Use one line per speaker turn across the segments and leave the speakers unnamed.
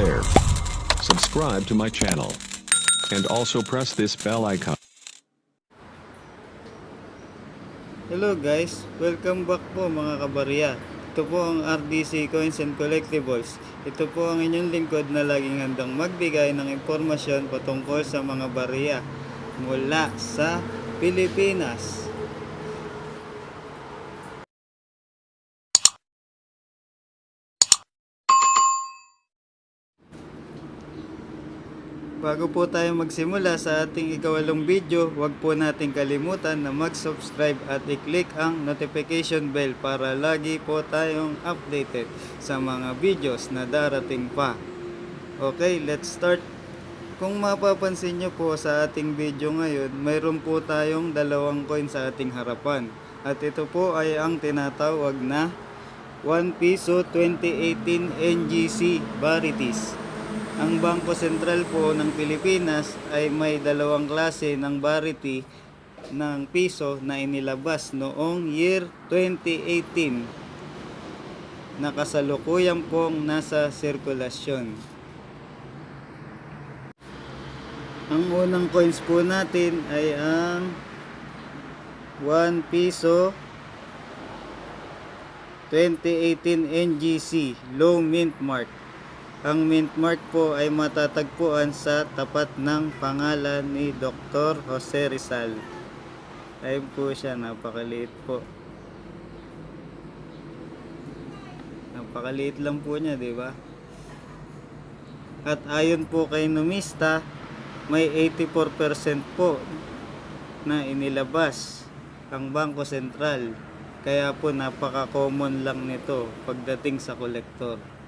there. Subscribe to my channel. And also press this bell icon.
Hello guys, welcome back po mga kabarya. Ito po ang RDC Coins and Collectibles. Ito po ang inyong lingkod na laging handang magbigay ng impormasyon patungkol sa mga barya mula sa Pilipinas. Bago po tayo magsimula sa ating ikawalong video, huwag po nating kalimutan na mag-subscribe at i-click ang notification bell para lagi po tayong updated sa mga videos na darating pa. Okay, let's start. Kung mapapansin nyo po sa ating video ngayon, mayroon po tayong dalawang coin sa ating harapan. At ito po ay ang tinatawag na 1 piso 2018 NGC Varieties. Ang Bangko Sentral po ng Pilipinas ay may dalawang klase ng variety ng piso na inilabas noong year 2018 na kasalukuyan pong nasa sirkulasyon. Ang unang coins po natin ay ang 1 piso 2018 NGC Low Mint Mark. Ang mint mark po ay matatagpuan sa tapat ng pangalan ni Dr. Jose Rizal. Ayun po siya, napakaliit po. Napakaliit lang po niya, di ba? At ayon po kay Numista, may 84% po na inilabas ang Bangko Sentral. Kaya po napaka-common lang nito pagdating sa kolektor.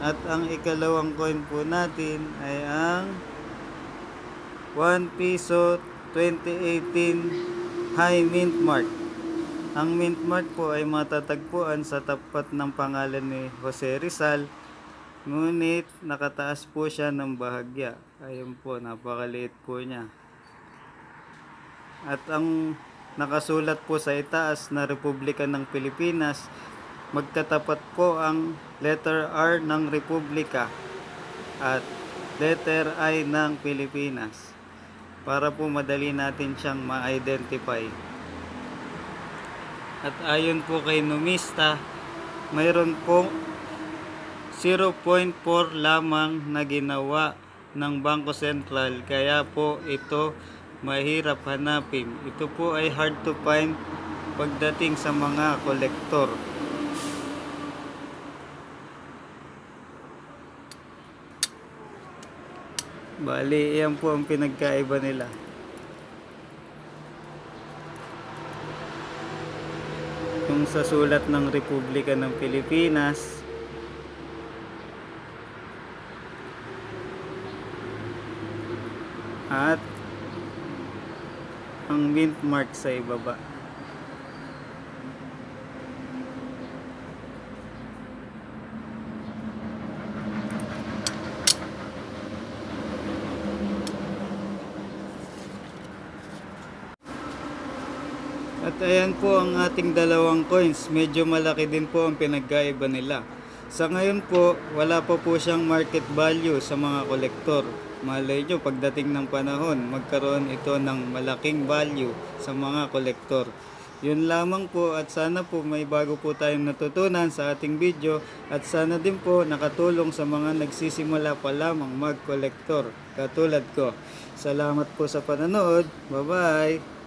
At ang ikalawang coin po natin ay ang 1 piso 2018 High Mint Mark. Ang mint mark po ay matatagpuan sa tapat ng pangalan ni Jose Rizal. Ngunit nakataas po siya ng bahagya. Ayun po, napakaliit po niya. At ang nakasulat po sa itaas na Republika ng Pilipinas, magtatapat po ang letter R ng Republika at letter I ng Pilipinas para po madali natin siyang ma-identify. At ayon po kay Numista, mayroon po 0.4 lamang na ginawa ng Bangko Sentral kaya po ito mahirap hanapin. Ito po ay hard to find pagdating sa mga kolektor. Bali, yan po ang pinagkaiba nila. Kung sa sulat ng Republika ng Pilipinas, at ang mint mark sa ibaba. At ayan po ang ating dalawang coins. Medyo malaki din po ang pinagkaiba nila. Sa ngayon po, wala pa po siyang market value sa mga kolektor. Malay nyo, pagdating ng panahon, magkaroon ito ng malaking value sa mga kolektor. Yun lamang po at sana po may bago po tayong natutunan sa ating video at sana din po nakatulong sa mga nagsisimula pa lamang mag-kolektor katulad ko. Salamat po sa panonood. Bye-bye!